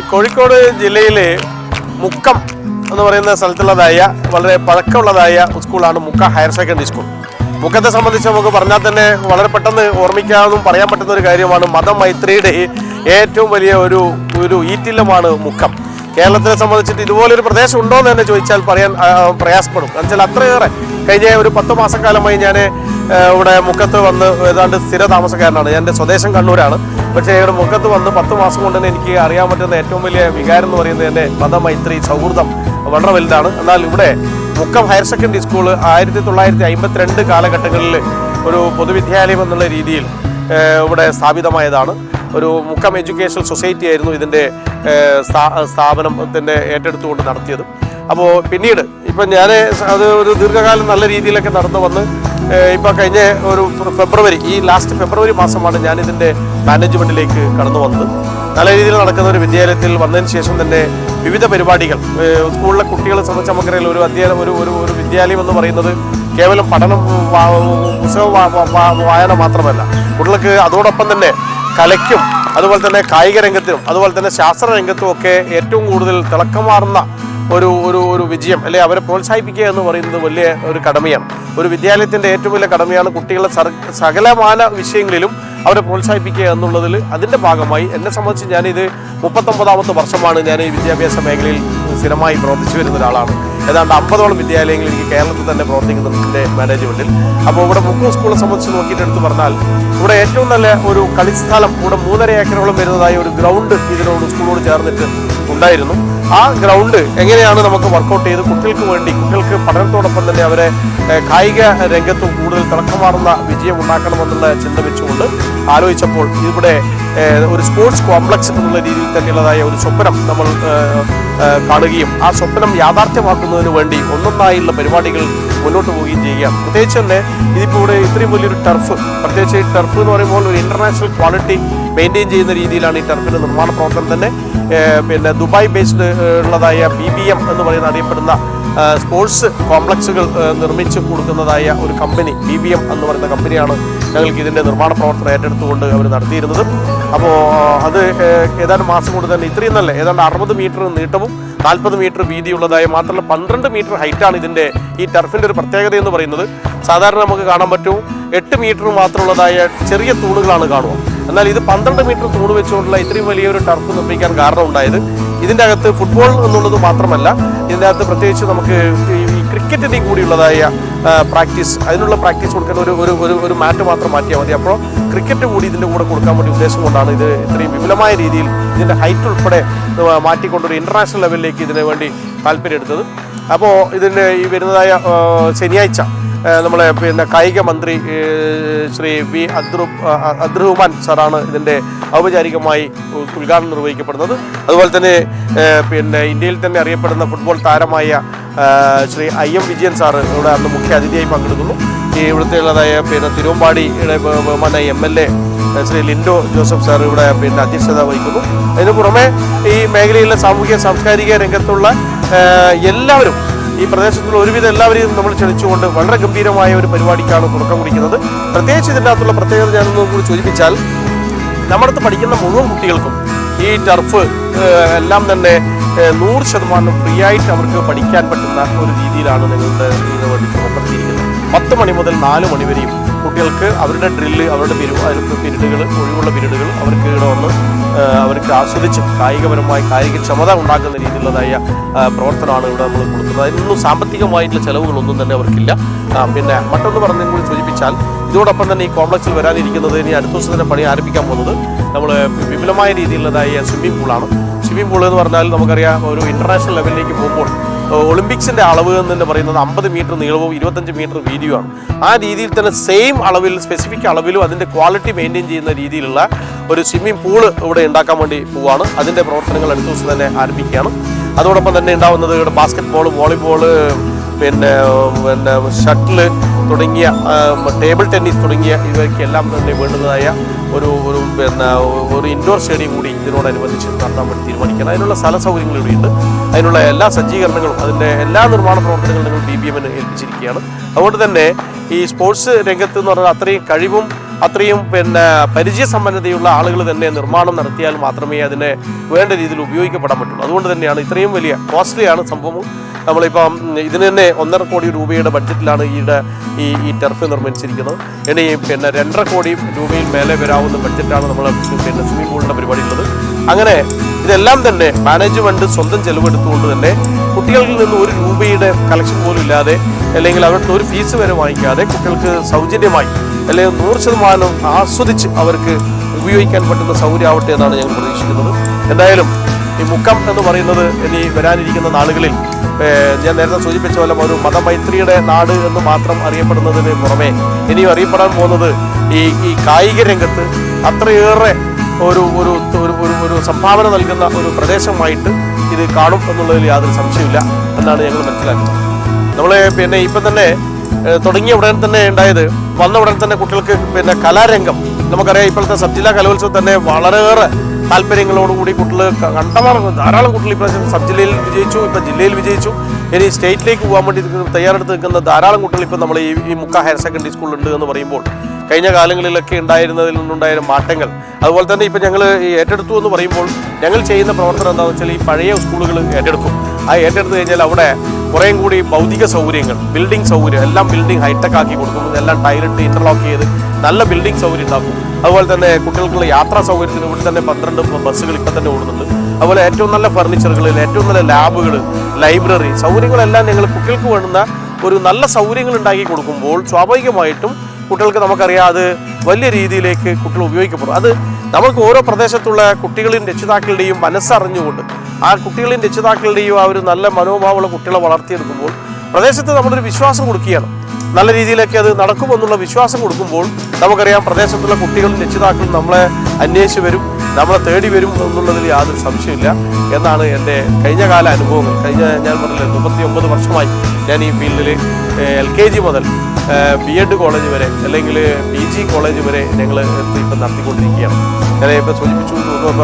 കോഴി- കോഴിക്കോട് ജില്ലയിലെ മുക്കം എന്ന് പറയുന്ന സ്ഥലത്തുള്ളതായ വളരെ പഴക്കമുള്ളതായ സ്കൂളാണ് മുക്ക ഹയർ സെക്കൻഡറി സ്കൂൾ. മുഖത്തെ സംബന്ധിച്ച് നമുക്ക് പറഞ്ഞാൽ തന്നെ വളരെ പെട്ടെന്ന് ഓർമ്മിക്കാമെന്നും പറയാൻ പറ്റുന്ന ഒരു കാര്യമാണ് മതമൈത്രിയുടെ ഏറ്റവും വലിയ ഒരു ഒരു ഈറ്റില്ലമാണ് മുക്കം. കേരളത്തിനെ സംബന്ധിച്ചിട്ട് ഇതുപോലൊരു പ്രദേശം ഉണ്ടോ എന്ന് തന്നെ ചോദിച്ചാൽ പറയാൻ പ്രയാസപ്പെടും. എന്നുവെച്ചാൽ വെച്ചാൽ അത്രയേറെ കഴിഞ്ഞ ഒരു പത്ത് മാസക്കാലമായി ഞാൻ ഇവിടെ മുക്കത്ത് വന്ന് ഏതാണ്ട് സ്ഥിര താമസക്കാരനാണ് എന്റെ സ്വദേശം കണ്ണൂരാണ്. പക്ഷേ ഇവിടെ മുക്കത്ത് വന്ന് പത്ത് മാസം കൊണ്ട് തന്നെ എനിക്ക് അറിയാൻ പറ്റുന്ന ഏറ്റവും വലിയ വികാരം എന്ന് പറയുന്നത് എന്റെ മതമൈത്രി സൗഹൃദം വളരെ വലുതാണ്. എന്നാൽ ഇവിടെ മുക്കം ഹയർ സെക്കൻഡറി സ്കൂൾ ആയിരത്തി തൊള്ളായിരത്തി അമ്പത്തിരണ്ട് കാലഘട്ടങ്ങളിൽ ഒരു പൊതുവിദ്യാലയം എന്നുള്ള രീതിയിൽ ഇവിടെ സ്ഥാപിതമായതാണ്. ഒരു മുക്കം എഡ്യൂക്കേഷണൽ സൊസൈറ്റി ആയിരുന്നു ഇതിന്റെ സ്ഥാപനത്തിന്റെ ഏറ്റെടുത്തുകൊണ്ട് നടത്തിയത്. അപ്പോൾ പിന്നീട് ഇപ്പം ഞാൻ അത് ഒരു ദീർഘകാലം നല്ല രീതിയിലൊക്കെ നടന്നു വന്ന് ഇപ്പം കഴിഞ്ഞ ഒരു ഫെബ്രുവരി ഈ ലാസ്റ്റ് ഫെബ്രുവരി മാസമാണ് ഞാൻ ഇതിന്റെ മാനേജ്മെന്റിലേക്ക് കടന്നു വന്നത്. നല്ല രീതിയിൽ നടക്കുന്ന ഒരു വിദ്യാലയത്തിൽ വന്നതിന് ശേഷം തന്നെ വിവിധ പരിപാടികൾ സ്കൂളിലെ കുട്ടികളെ സംബന്ധിച്ച് ഒരു അധ്യയനം ഒരു ഒരു ഒരു വിദ്യാലയം എന്ന് പറയുന്നത് കേവലം പഠനം പുസ്തക വായന മാത്രമല്ല. കുട്ടികൾക്ക് അതോടൊപ്പം തന്നെ കലയ്ക്കും അതുപോലെ തന്നെ കായിക രംഗത്തിനും അതുപോലെ തന്നെ ശാസ്ത്ര രംഗത്തും ഒക്കെ ഏറ്റവും കൂടുതൽ തിളക്കമാർന്ന ഒരു ഒരു ഒരു വിജയം അല്ലെ അവരെ പ്രോത്സാഹിപ്പിക്കുക എന്ന് പറയുന്നത് വലിയ ഒരു കടമയാണ്. ഒരു വിദ്യാലയത്തിന്റെ ഏറ്റവും വലിയ കടമയാണ് കുട്ടികളെ സകലമാന വിഷയങ്ങളിലും അവരെ പ്രോത്സാഹിപ്പിക്കുക എന്നുള്ളതിൽ അതിന്റെ ഭാഗമായി എന്നെ സംബന്ധിച്ച് ഞാനിത് മുപ്പത്തൊമ്പതാമത്തെ വർഷമാണ് ഞാൻ ഈ വിദ്യാഭ്യാസ മേഖലയിൽ സ്ഥിരമായി പ്രവർത്തിച്ചു വരുന്ന ഒരാളാണ്. ഏതാണ്ട് അമ്പതോളം വിദ്യാലയങ്ങൾ എനിക്ക് കേരളത്തിൽ തന്നെ പ്രവർത്തിക്കുന്നതിന്റെ മാനേജ്മെന്റിൽ അപ്പോൾ ഇവിടെ മുക്കം സ്കൂളെ സംബന്ധിച്ച് നോക്കിയിട്ട് എടുത്തു പറഞ്ഞാൽ ഇവിടെ ഏറ്റവും നല്ല ഒരു കളിസ്ഥലം ഇവിടെ മൂന്നര ഏക്കറോളം വരുന്നതായ ഒരു ഗ്രൗണ്ട് ഇതിനോട് സ്കൂളോട് ചേർന്നിട്ട് ഉണ്ടായിരുന്നു. ആ ഗ്രൗണ്ട് എങ്ങനെയാണ് നമുക്ക് വർക്കൗട്ട് ചെയ്ത് കുട്ടികൾക്ക് വേണ്ടി കുട്ടികൾക്ക് പഠനത്തോടൊപ്പം തന്നെ അവരെ കായിക രംഗത്ത് കൂടുതൽ തിളക്കമാർന്ന വിജയം ഉണ്ടാക്കണമെന്നുള്ള ചിന്ത വെച്ചുകൊണ്ട് ആലോചിച്ചപ്പോൾ ഇവിടെ ഒരു സ്പോർട്സ് കോംപ്ലക്സ് എന്നുള്ള രീതിയിൽ തന്നെയുള്ളതായ ഒരു സ്വപ്നം നമ്മൾ കാണുകയും ആ സ്വപ്നം യാഥാർത്ഥ്യമാക്കുന്നതിന് വേണ്ടി ഒന്നൊന്നായുള്ള പരിപാടികൾ മുന്നോട്ട് പോവുകയും ചെയ്യുക പ്രത്യേകിച്ച് തന്നെ ഇതിപ്പോൾ ഇവിടെ ഇത്രയും വലിയൊരു ടർഫ് പ്രത്യേകിച്ച് ഈ ടർഫ് എന്ന് പറയുമ്പോൾ ഒരു ഇന്റർനാഷണൽ ക്വാളിറ്റി മെയിന്റെയിൻ ചെയ്യുന്ന രീതിയിലാണ് ഈ ടർഫിന്റെ നിർമ്മാണ പ്രവർത്തനം തന്നെ. പിന്നെ ദുബായ് ബേസ്ഡ് ഉള്ളതായ ബി ബി എം എന്ന് പറയുന്ന അറിയപ്പെടുന്ന സ്പോർട്സ് കോംപ്ലക്സുകൾ നിർമ്മിച്ച് കൊടുക്കുന്നതായ ഒരു കമ്പനി ബി ബി എം എന്ന് പറയുന്ന കമ്പനിയാണ് ഞങ്ങൾക്ക് ഇതിന്റെ നിർമ്മാണ പ്രവർത്തനം ഏറ്റെടുത്തുകൊണ്ട് അവർ നടത്തിയിരുന്നത്. അപ്പോൾ അത് ഏതാണ്ട് മാസം കൊണ്ട് തന്നെ ഇത്രയും നല്ല ഏതാണ്ട് അറുപത് മീറ്റർ നീട്ടവും നാൽപ്പത് മീറ്റർ വീതിയുള്ളതായ മാത്രമല്ല പന്ത്രണ്ട് മീറ്റർ ഹൈറ്റാണ് ഇതിന്റെ ഈ ടർഫിന്റെ ഒരു പ്രത്യേകത എന്ന് പറയുന്നത്. സാധാരണ നമുക്ക് കാണാൻ പറ്റും എട്ട് മീറ്റർ മാത്രമുള്ളതായ ചെറിയ തൂണുകളാണ് കാണുക. എന്നാൽ ഇത് പന്ത്രണ്ട് മീറ്റർ തൂണ് വെച്ചുകൊണ്ടുള്ള ഇത്രയും വലിയൊരു ടർഫ് നിർമ്മിക്കാൻ കാരണം ഉണ്ടായത് ഇതിന്റെ അകത്ത് ഫുട്ബോൾ എന്നുള്ളത് മാത്രമല്ല ഇതിന്റെ അകത്ത് പ്രത്യേകിച്ച് നമുക്ക് ഈ ക്രിക്കറ്റിന്റെയും കൂടിയുള്ളതായ പ്രാക്ടീസ് അതിനുള്ള പ്രാക്ടീസ് കൊടുക്കാൻ ഒരു ഒരു ഒരു മാറ്റ് മാത്രം മാറ്റിയാൽ മതി. അപ്പോൾ ക്രിക്കറ്റ് കൂടി ഇതിന്റെ കൂടെ കൊടുക്കാൻ വേണ്ടി ഉദ്ദേശം കൊണ്ടാണ് ഇത് ഇത്രയും വിപുലമായ രീതിയിൽ ഇതിന്റെ ഹൈറ്റ് ഉൾപ്പെടെ മാറ്റിക്കൊണ്ടൊരു ഇന്റർനാഷണൽ ലെവലിലേക്ക് ഇതിനു വേണ്ടി താല്പര്യം എടുത്തത് അപ്പോൾ ഇതിന്റെ ഈ വരുന്നതായ ശനിയാഴ്ച നമ്മളെ പിന്നെ കായിക മന്ത്രി ശ്രീ വി അദ്രു അദ്രഹുമാൻ സാറാണ് ഇതിന്റെ ഔപചാരികമായി ഉദ്ഘാടനം നിർവഹിക്കപ്പെടുന്നത്. അതുപോലെ തന്നെ പിന്നെ ഇന്ത്യയിൽ തന്നെ അറിയപ്പെടുന്ന ഫുട്ബോൾ താരമായ Shri I M Vijayan sir ഇവിടെ അന്ന് മുഖ്യ അതിഥിയായി പങ്കെടുക്കുന്നു. ഈ ഇവിടുത്തെ ഉള്ളതായ പിന്നെ തിരുവമ്പാടിയുടെ ബഹുമാന M L A Shri Linto Joseph sir ഇവിടെ പിന്നെ അധ്യക്ഷത വഹിക്കുന്നു. അതിന് പുറമെ ഈ മേഖലയിലെ സാമൂഹിക സാംസ്കാരിക രംഗത്തുള്ള എല്ലാവരും ഈ പ്രദേശത്തുള്ള ഒരുവിധം എല്ലാവരെയും നമ്മൾ ക്ഷണിച്ചുകൊണ്ട് വളരെ ഗംഭീരമായ ഒരു പരിപാടിക്കാണ് തുടക്കം കുറിക്കുന്നത്. പ്രത്യേകിച്ച് ഇതിന്റെ അകത്തുള്ള പ്രത്യേകത ഞാനൊന്നും കൂടി സൂചിപ്പിച്ചാൽ നമ്മുടെ പഠിക്കുന്ന മുഴുവൻ കുട്ടികൾക്കും ഈ ടർഫ് എല്ലാം തന്നെ നൂറ് ശതമാനം ഫ്രീ ആയിട്ട് അവർക്ക് പഠിക്കാൻ പറ്റുന്ന ഒരു രീതിയിലാണ് നിങ്ങളുടെ ഇതിനു വേണ്ടി പത്ത് മണി മുതൽ നാല് മണി വരെയും കുട്ടികൾക്ക് അവരുടെ ഡ്രില്ല് അവരുടെ പിരീഡുകൾ ഒഴിവുള്ള പിരീഡുകൾ അവർക്ക് ഇവിടെ വന്ന് അവർക്ക് ആസ്വദിച്ച് കായികപരമായി കായികക്ഷമത ഉണ്ടാക്കുന്ന രീതിയിലുള്ളതായ പ്രവർത്തനമാണ് ഇവിടെ നമ്മൾ കൊടുക്കുന്നത്. അതിനൊന്നും സാമ്പത്തികമായിട്ടുള്ള ചെലവുകളൊന്നും തന്നെ അവർക്കില്ല. പിന്നെ മറ്റൊന്ന് പറഞ്ഞതും കൂടി സൂചിപ്പിച്ചാൽ ഇതോടൊപ്പം തന്നെ ഈ കോംപ്ലക്സിൽ വരാനിരിക്കുന്നത് ഇനി അടുത്ത ദിവസം തന്നെ പണി ആരംഭിക്കാൻ പോകുന്നത് നമ്മൾ വിപുലമായ രീതിയിലുള്ളതായ സ്വിമ്മിംഗ് പൂളാണ്. സ്വിമ്മിംഗ് പൂൾ എന്ന് പറഞ്ഞാൽ നമുക്കറിയാം ഒരു ഇന്റർനാഷണൽ ലെവലിലേക്ക് പോകുമ്പോൾ ഏഹ്, ഒളിമ്പിക്സിന്റെ അളവ് എന്ന് പറയുന്നത് അമ്പത് മീറ്റർ നീളവും ഇരുപത്തഞ്ച് മീറ്റർ വീതിയുമാണ്. ആ രീതിയിൽ തന്നെ സെയിം അളവിൽ സ്പെസിഫിക് അളവിലും അതിന്റെ ക്വാളിറ്റി മെയിന്റെയിൻ ചെയ്യുന്ന രീതിയിലുള്ള ഒരു സ്വിമ്മിംഗ് പൂൾ ഇവിടെ ഉണ്ടാക്കാൻ വേണ്ടി പോവാണ്. അതിന്റെ പ്രവർത്തനങ്ങൾ അടുത്ത ദിവസം തന്നെ ആരംഭിക്കുകയാണ്. അതോടൊപ്പം തന്നെ ഉണ്ടാവുന്നത് ഇവിടെ ബാസ്കറ്റ് ബോൾ വോളിബോൾ പിന്നെ പിന്നെ ഷട്ടിൽ തുടങ്ങിയ ടേബിൾ ടെന്നീസ് തുടങ്ങിയ ഇവയ്ക്കെല്ലാം തന്നെ വേണ്ടതായ ഒരു ഒരു പിന്നെ ഒരു ഇൻഡോർ സ്റ്റേഡിയം കൂടി ഇതിനോടനുബന്ധിച്ച് നടത്താൻ വേണ്ടി തീരുമാനിക്കണം അതിനുള്ള സ്ഥല സൗകര്യങ്ങൾ ഇവിടെയുണ്ട്. അതിനുള്ള എല്ലാ സജ്ജീകരണങ്ങളും അതിന്റെ എല്ലാ നിർമ്മാണ പ്രവർത്തനങ്ങളും നിങ്ങൾ ബി ബി എമ്മിന് ഏൽപ്പിച്ചിരിക്കുകയാണ്. അതുകൊണ്ട് തന്നെ ഈ സ്പോർട്സ് രംഗത്ത് എന്ന് പറഞ്ഞാൽ അത്രയും കഴിവും അത്രയും പിന്നെ പരിചയസമ്പന്നതയുള്ള ആളുകൾ തന്നെ നിർമ്മാണം നടത്തിയാൽ മാത്രമേ അതിനെ വേണ്ട രീതിയിൽ ഉപയോഗിക്കപ്പെടാൻ പറ്റുള്ളൂ. അതുകൊണ്ട് തന്നെയാണ് ഇത്രയും വലിയ കോസ്റ്റ്ലിയാണ് സംഭവം. നമ്മളിപ്പം ഇതിന് തന്നെ ഒന്നര കോടി രൂപയുടെ ബഡ്ജറ്റിലാണ് ഈയുടെ ഈ ഈ ടെർഫ് നിർമ്മിച്ചിരിക്കുന്നത്. ഇനി പിന്നെ രണ്ടര കോടി രൂപയിൽ മേലെ വരാവുന്ന ബഡ്ജറ്റാണ് നമ്മൾ പിന്നെ സ്വിമ്മിംഗ് പൂളിന്റെ പരിപാടി ഉള്ളത് അങ്ങനെ ഇതെല്ലാം തന്നെ മാനേജ്മെന്റ് സ്വന്തം ചെലവെടുത്തുകൊണ്ട് തന്നെ കുട്ടികളിൽ നിന്ന് ഒരു രൂപയുടെ കളക്ഷൻ പോലും ഇല്ലാതെ അല്ലെങ്കിൽ അവരുടെ ഒരു ഫീസ് വരെ വാങ്ങിക്കാതെ കുട്ടികൾക്ക് സൗജന്യമായി അല്ലെങ്കിൽ നൂറ് ശതമാനം ആസ്വദിച്ച് അവർക്ക് ഉപയോഗിക്കാൻ പറ്റുന്ന സൗകര്യമാവട്ടെ എന്നാണ് ഞങ്ങൾ പ്രതീക്ഷിക്കുന്നത്. എന്തായാലും ഈ മുഖം എന്ന് പറയുന്നത് ഇനി വരാനിരിക്കുന്ന നാളുകളിൽ ഞാൻ നേരത്തെ സൂചിപ്പിച്ച പോലെ ഒരു മതമൈത്രിയുടെ നാട് എന്ന് മാത്രം അറിയപ്പെടുന്നതിന് പുറമെ ഇനിയും അറിയപ്പെടാൻ പോകുന്നത് ഈ ഈ കായിക രംഗത്ത് അത്രയേറെ ഒരു ഒരു ഒരു ഒരു സംഭാവന നൽകുന്ന ഒരു പ്രദേശമായിട്ട് ഇത് കാണും എന്നുള്ളതിൽ യാതൊരു സംശയമില്ല എന്നാണ് ഞങ്ങൾ മനസ്സിലാക്കുന്നത്. നമ്മൾ പിന്നെ ഇപ്പം തന്നെ തുടങ്ങിയ ഉടൻ തന്നെ ഉണ്ടായത് വന്ന ഉടൻ തന്നെ കുട്ടികൾക്ക് പിന്നെ കലാരംഗം. നമുക്കറിയാം ഇപ്പോഴത്തെ സബ് ജില്ലാ കലോത്സവം തന്നെ വളരെയേറെ താല്പര്യങ്ങളോടുകൂടി കുട്ടികൾ കണ്ടമാനം ധാരാളം കുട്ടികൾ ഇപ്രാവശ്യം സബ് ജില്ലയിൽ വിജയിച്ചു ഇപ്പം ജില്ലയിൽ വിജയിച്ചു. ഇനി സ്റ്റേറ്റിലേക്ക് പോകാൻ വേണ്ടി തയ്യാറെടുത്ത് നിൽക്കുന്ന ധാരാളം കുട്ടികൾ ഇപ്പം നമ്മൾ ഈ ഈ മുക്ക ഹയർ സെക്കൻഡറി സ്കൂളുണ്ട് എന്ന് പറയുമ്പോൾ കഴിഞ്ഞ കാലങ്ങളിലൊക്കെ ഉണ്ടായിരുന്നതിൽ നിന്നുണ്ടായ മാറ്റങ്ങൾ. അതുപോലെ തന്നെ ഇപ്പം ഞങ്ങൾ ഏറ്റെടുത്തു എന്ന് പറയുമ്പോൾ ഞങ്ങൾ ചെയ്യുന്ന പ്രവർത്തനം എന്താണെന്ന് വെച്ചാൽ ഈ പഴയ സ്കൂളുകൾ ഏറ്റെടുക്കും. ആ ഏറ്റെടുത്ത് കഴിഞ്ഞാൽ അവിടെ കുറേയും കൂടി ഭൗതിക സൗകര്യങ്ങൾ ബിൽഡിംഗ് സൗകര്യം എല്ലാം ബിൽഡിംഗ് ഹൈടെക് ആക്കി കൊടുക്കും. എല്ലാം ടൈലിട്ട് ഇന്റർലോക്ക് ചെയ്ത് നല്ല ബിൽഡിംഗ് സൗകര്യം ഉണ്ടാക്കും. അതുപോലെ തന്നെ കുട്ടികൾക്കുള്ള യാത്രാ സൗകര്യത്തിന് ഇവിടെ തന്നെ പന്ത്രണ്ട് ബസ്സുകൾ ഇപ്പം തന്നെ ഓടുന്നുണ്ട്. അതുപോലെ ഏറ്റവും നല്ല ഫർണിച്ചറുകൾ ഏറ്റവും നല്ല ലാബുകൾ ലൈബ്രറി സൗകര്യങ്ങളെല്ലാം ഞങ്ങൾ കുട്ടികൾക്ക് വേണ്ടുന്ന ഒരു നല്ല സൗകര്യങ്ങൾ ഉണ്ടാക്കി കൊടുക്കുമ്പോൾ സ്വാഭാവികമായിട്ടും കുട്ടികൾക്ക് നമുക്കറിയാം അത് വലിയ രീതിയിലേക്ക് കുട്ടികൾ ഉപയോഗിക്കപ്പെടും. അത് നമുക്ക് ഓരോ പ്രദേശത്തുള്ള കുട്ടികളെയും രക്ഷിതാക്കളുടെയും മനസ്സറിഞ്ഞുകൊണ്ട് ആ കുട്ടികളെയും രക്ഷിതാക്കളുടെയും ആ ഒരു നല്ല മനോഭാവമുള്ള കുട്ടികളെ വളർത്തിയെടുക്കുമ്പോൾ പ്രദേശത്ത് നമ്മളൊരു വിശ്വാസം കൊടുക്കുകയാണ്. നല്ല രീതിയിലേക്ക് അത് നടക്കുമെന്നുള്ള വിശ്വാസം കൊടുക്കുമ്പോൾ നമുക്കറിയാം പ്രദേശത്തുള്ള കുട്ടികളും രക്ഷിതാക്കളും നമ്മളെ അന്വേഷിച്ച് വരും നമ്മളെ തേടി വരും എന്നുള്ളതിൽ യാതൊരു സംശയമില്ല എന്നാണ് എന്റെ കഴിഞ്ഞ കാല അനുഭവങ്ങൾ. കഴിഞ്ഞ ഞാൻ പറഞ്ഞില്ലേ മുപ്പത്തി ഒമ്പത് വർഷമായി ഞാൻ ഈ ഫീൽഡിൽ എൽ കെ ജി മുതൽ ബി എഡ് കോളേജ് വരെ അല്ലെങ്കിൽ പി ജി കോളേജ് വരെ ഞങ്ങൾ ഇപ്പം നടത്തിക്കൊണ്ടിരിക്കുകയാണ്. ഞാൻ ഇപ്പോൾ സൂചിപ്പിച്ചു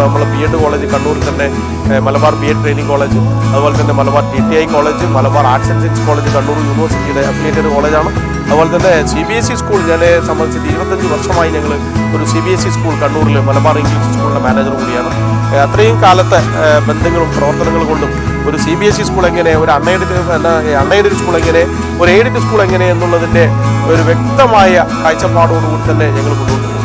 നമ്മൾ ബി എഡ് കോളേജ് കണ്ണൂരിൽ തന്നെ Malabar B Ed training college അതുപോലെ തന്നെ Malabar T T I college Malabar arts and science college Kannur യൂണിവേഴ്സിറ്റിയുടെ അഫിലിയേറ്റഡ് കോളേജാണ് അതുപോലെ തന്നെ C B S E school ഞാൻ സംബന്ധിച്ചിട്ട് ഇരുപത്തഞ്ച് വർഷമായി ഞങ്ങൾ ഒരു C B S E school കണ്ണൂരിൽ മലബാർ ഇംഗ്ലീഷ് സ്കൂളിന്റെ മാനേജർ കൂടിയാണ്. അത്രയും കാലത്തെ ബന്ധങ്ങളും പ്രവർത്തനങ്ങളും കൊണ്ടും ഒരു C B S E school എങ്ങനെ ഒരു അൺഎയ്ഡഡ് അൺഎയ്ഡഡ് സ്കൂൾ എങ്ങനെ ഒരു എയ്ഡഡ് സ്കൂൾ എങ്ങനെ എന്നുള്ളതിന്റെ ഒരു വ്യക്തമായ കാഴ്ചപ്പാടോടുകൂടി തന്നെ ഞങ്ങൾ മുന്നോട്ട്